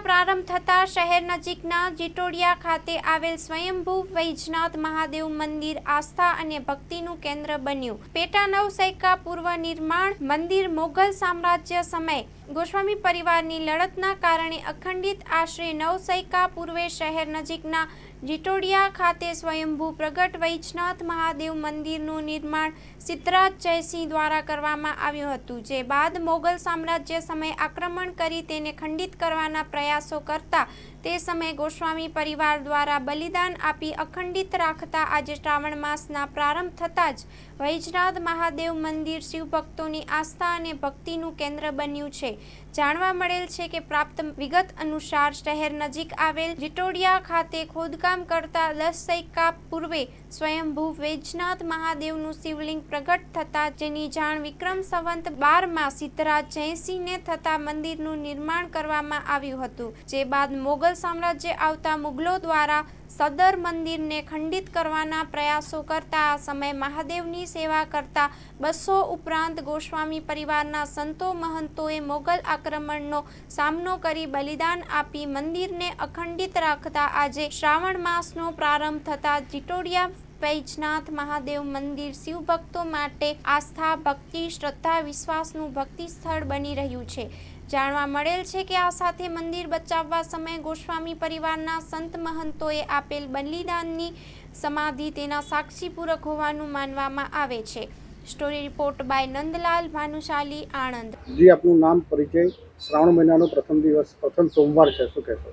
પ્રારંભ થતાં શહેર નજીકના જીટોડિયા ખાતે આવેલ સ્વયંભૂ વૈજનાથ મહાદેવ મંદિર આસ્થા અને ભક્તિનું કેન્દ્ર બન્યું. પેટા નવસૈકા પૂર્વ નિર્માણ મંદિર મોગલ સામ્રાજ્ય સમયે ગોસ્વામી પરિવારની લડતના કારણે અખંડિત આશરે નવસૈકા પૂર્વે શહેર નજીકના જીટોડિયા ખાતે સ્વયંભૂ પ્રગટ વૈજનાથ મહાદેવ મંદિરનું નિર્માણ સિદ્ધરાજ જયસિંહ દ્વારા કરવામાં આવ્યું હતું, જે બાદ મોગલ સામ્રાજ્ય સમયે આક્રમણ કરી તેને ખંડિત કરવાના પ્રયાસો કરતા તે સમયે ગોસ્વામી પરિવાર દ્વારા બલિદાન આપી અખંડિત રાખતા આજે શ્રાવણ માસના પ્રારંભ થતાં જ વૈજનાથ મહાદેવ મંદિર શિવભક્તોની આસ્થા અને ભક્તિનું કેન્દ્ર બન્યું છે. જાણવા મળેલ છે કે પ્રાપ્ત વિગત અનુસાર શહેર નજીક આવેલ જીટોડિયા ખાતે ખોદકામ કરતા દસ સૈકા પૂર્વે સ્વયંભૂ વૈજનાથ મહાદેવનું શિવલિંગ પ્રગટ થતાં જેની જાણ વિક્રમ સંવંત બારમાં સિદ્ધરાજ જયસિંહને થતાં મંદિરનું નિર્માણ કરવામાં આવ્યું હતું, જે બાદ મોગલ સામ્રાજ્ય આવતા મુગલો દ્વારા સદર મંદિરને ખંડિત કરવાના પ્રયાસો કરતા આ સમયે મહાદેવની સેવા કરતા બસો ઉપરાંત ગોસ્વામી પરિવારના સંતો મહંતોએ મોગલ આક્રમણનો સામનો કરી બલિદાન આપી મંદિરને અખંડિત રાખતા આજે શ્રાવણ માસનો પ્રારંભ થતા જીટોડિયા વૈજનાથ મહાદેવ મંદિર શિવભક્તો માટે આસ્થા ભક્તિ શ્રદ્ધા વિશ્વાસનું ભક્તિ સ્થળ બની રહ્યું છે. જાણવા મળેલ છે કે આ સાથે મંદિર બચાવવા સમયે ગોસ્વામી પરિવારના સંત મહંતોએ આપેલ બલિદાનની સમાધિ તેના સાક્ષીપૂરક હોવાનું માનવામાં આવે છે. Story report by Nandlal Bhanushali Anand. જી આપનું નામ પરિચય શ્રાવણ મહિનાનો પ્રથમ દિવસ પ્રથમ સોમવાર છે શું કહેશો?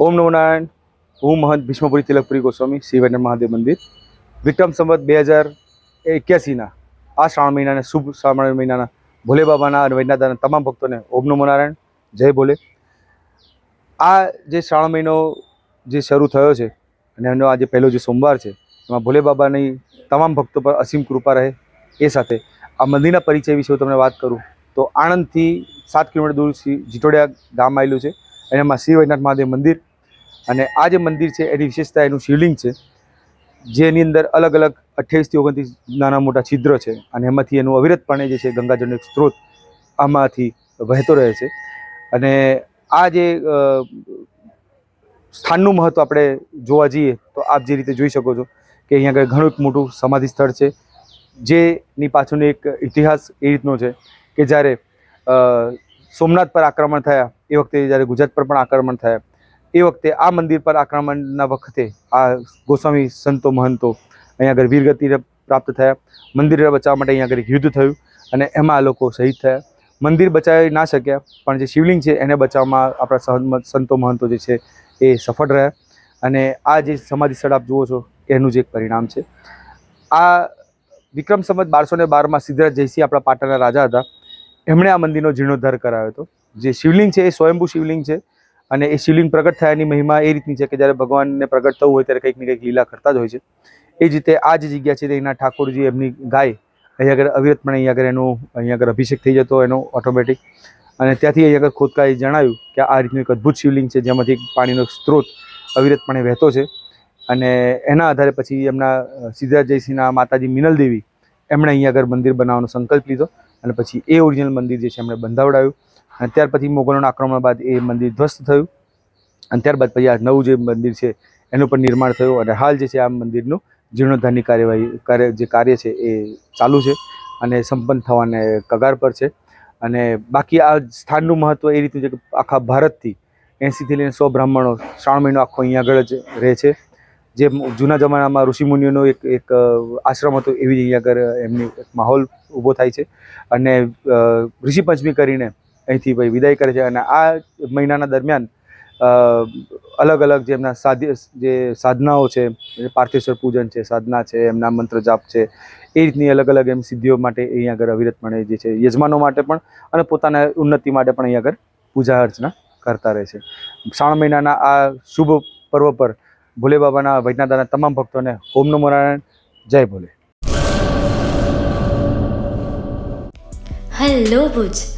ઓમ નમો નારાયણ. હું મહંત ભીષ્મપુરી તિલકપુરી ગોસ્વામી શિવૈન્ય મહાદેવ મંદિર. વિક્રમ સંવત બે હજાર એક્યાસીના, આ શ્રાવણ મહિનાના, શુભ શ્રાવણ મહિનાના, ભોલે બાબાના અને વૈજ્ઞાદાના તમામ ભક્તોને ઓમ નમો નારાયણ જય ભોલે. આ જે શ્રાવણ મહિનો જે શરૂ થયો છે અને એનો આજે પહેલો જે સોમવાર છે, એમાં ભોલે બાબાની તમામ ભક્તો પર અસીમ કૃપા રહે એ સાથે. આ મંદિરના પરિચય વિશે હું તમને વાત કરું તો આણંદથી સાત કિલોમીટર દૂર જીટોડિયા ગામ આવેલું છે. અને એમાં શ્રી વૈદ્યનાથ મહાદેવ મંદિર અને આ જે મંદિર છે, એની વિશેષતા એનું શિવલિંગ છે, જેની અંદર અલગ અલગ અઠ્યાવીસથી ઓગણત્રીસ નાના મોટા છિદ્ર છે અને એમાંથી એનું અવિરતપણે જે છે, ગંગાજળનો એક સ્ત્રોત આમાંથી વહેતો રહે છે. અને આ જે સ્થાનનું મહત્ત્વ આપણે જોવા જઈએ, તો આપ જે રીતે જોઈ શકો છો કે અહીંયા આગળ ઘણું મોટું સમાધિ સ્થળ છે, જેની પાછળનો એક ઇતિહાસ એ રીતનો છે કે જ્યારે સોમનાથ પર આક્રમણ થયા, એ વખતે જ્યારે ગુજરાત પર પણ આક્રમણ થયા એ વખતે આ મંદિર પર આક્રમણના વખતે આ ગોસ્વામી સંતો, મહંતો અહીંયા આગળ વીરગતિ પ્રાપ્ત થયા. મંદિર બચાવવા માટે અહીંયા આગળ યુદ્ધ થયું અને એમાં આ લોકો શહીદ થયા. મંદિર બચાવી ના શક્યા, પણ જે શિવલિંગ છે એને બચાવવામાં આપણા સંતો, મહંતો જે છે એ સફળ રહ્યા. અને આ જે સમાધિ સ્થળ આપ જુઓ છો, એનું જ એક પરિણામ છે. આ વિક્રમ સંવત બારસો ને બારમાં સિદ્ધરાજ જયસિંહ આપણા પાટણના રાજા હતા. એમણે આ મંદિરનો જીર્ણોદ્ધાર કરાવ્યો હતો. જે શિવલિંગ છે એ સ્વયંભૂ શિવલિંગ છે. અને એ શિવલિંગ પ્રગટ થયાની મહિમા એ રીતની છે કે જ્યારે ભગવાનને પ્રગટ થવું હોય ત્યારે કંઈક ને કંઈક લીલા કરતા જ હોય છે. એ જ રીતે આ જે જગ્યા છે તેના ઠાકોરજી એમની ગાય અહીંયા આગળ અવિરતપણે અહીંયા આગળ એનું અહીંયા આગળ અભિષેક થઈ જતો એનો ઓટોમેટિક અને ત્યાંથી અહીંયા આગળ ખોદકાએ જણાવ્યું કે આ રીતનું એક અદ્ભુત શિવલિંગ છે જેમાંથી પાણીનો સ્ત્રોત અવિરતપણે વહેતો છે. અને એના આધારે પછી એમના અ, જયસિંહના માતાજી મિનલ દેવી એમણે અહીંયા આગળ મંદિર બનાવવાનો સંકલ્પ લીધો. અને પછી એ ઓરિજિનલ મંદિર જે છે એમણે બંધાવડાવ્યું. અને ત્યાર પછી મોગલોના આક્રમણ બાદ એ મંદિર ધ્વસ્ત થયું. અને ત્યારબાદ પછી આ નવું જે મંદિર છે, એનું પણ નિર્માણ થયું અને હાલ જે છે આ મંદિરનું જીર્ણોદ્ધારની કાર્યવાહી કાર્ય, જે કાર્ય છે એ ચાલુ છે અને સંપન્ન થવાને કગાર પર છે. અને બાકી આ સ્થાનનું મહત્ત્વ એ રીતનું છે કે આખા ભારતથી એંસીથી લઈને સો બ્રાહ્મણો શ્રાવણ મહિનો આખો અહીંયા આગળ જ રહે છે. જે જૂના જમાનામાં ઋષિમુનિઓનો એક એક આશ્રમ હતો એવી જ અહીંયા આગળ એમની માહોલ ઊભો થાય છે. અને ઋષિપંચમી ઋષિ પંચમી કરીને અહીંથી ભાઈ વિદાય કરે છે અને આ મહિનાના દરમિયાન અલગ અલગ જે એમના સાધ્ય, જે સાધનાઓ છે પાર્થેશ્વર પૂજન છે, સાધના છે, એમના મંત્ર જાપ છે, એ રીતની અલગ અલગ એમ સિદ્ધિઓ માટે અહીંયા આગળ અવિરતપણે જે છે, યજમાનો માટે પણ અને પોતાના ઉન્નતિ માટે પણ અહીંયા આગળ પૂજા અર્ચના કરતા રહે છે. શ્રાવણ મહિનાના આ શુભ પર્વ પર ભોલે બાબાના વૈજ્ઞાદાના તમામ ભક્તોને ઓમ નમો જય ભોલે. હેલો ભુજ.